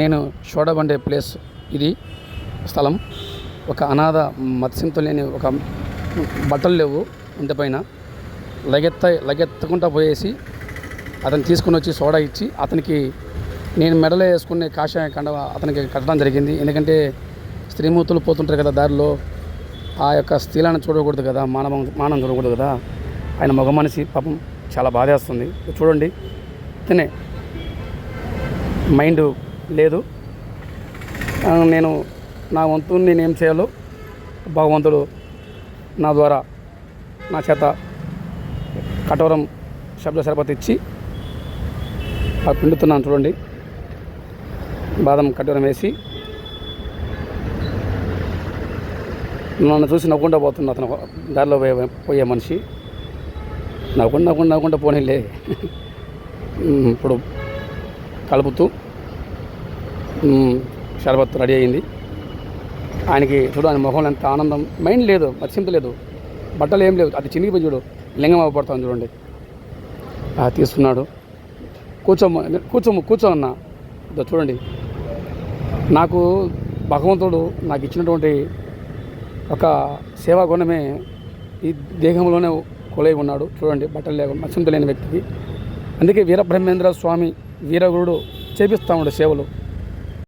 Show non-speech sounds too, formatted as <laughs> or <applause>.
నేను చూడబండే ప్లేస్ ఇది స్థలం. ఒక అనాథ మత్స్యంతో లేని ఒక బట్టలు లేవు ఇంత పైన. లగెత్త లగెత్తకుండా పోయేసి అతను తీసుకుని వచ్చి సోడా ఇచ్చి అతనికి నేను మెడలో వేసుకునే కాషాయ కండవ అతనికి కట్టడం జరిగింది. ఎందుకంటే స్త్రీమూర్తులు పోతుంటారు కదా దారిలో. ఆ యొక్క స్త్రీలను చూడకూడదు కదా మానవం మానం చూడకూడదు కదా. ఆయన మగ మనిషి పాపం చాలా బాధేస్తుంది. చూడండి తినే. మైండ్ లేదు. నేను నా వంతు నేను ఏం చేయాలో భగవంతుడు నా ద్వారా నా చేత కఠోరం శబ్ద సరపతి ఇచ్చి ఆ పిండుతున్నాను చూడండి. బాదం కఠోరం వేసి నన్ను చూసి నవ్వుకుంటూ పోతుంది అతను. దారిలో పోయే పోయే మనిషి. నవ్వుకుంటూ నవ్వుకుంటూ నవ్వుకుంటూ పోనీలే. <laughs> ఇప్పుడు కలుపుతూ షర్బత్ రెడీ అయింది. ఆయనకి చూడు ఆయన మొహంలో ఎంత ఆనందం. మైండ్ లేదు మత్స్యంత లేదు. బట్టలు ఏం లేవు. అది చినిగిపోయి చూడు. లింగం అవ్వబడుతుంది చూడండి. తీసుకున్నాడు. కూర్చోమ్మ కూర్చోమ్మ కూర్చో అన్న. చూడండి. నాకు భగవంతుడు నాకు ఇచ్చినటువంటి ఒక సేవా గుణమే ఈ దేహంలోనే కొలై ఉన్నాడు. చూడండి బట్టలు లేకుండా మత్స్యంత లేని వ్యక్తికి. అందుకే వీరబ్రహ్మేంద్ర స్వామి వీరగురుడు చేపిస్తూ ఉండే సేవలు.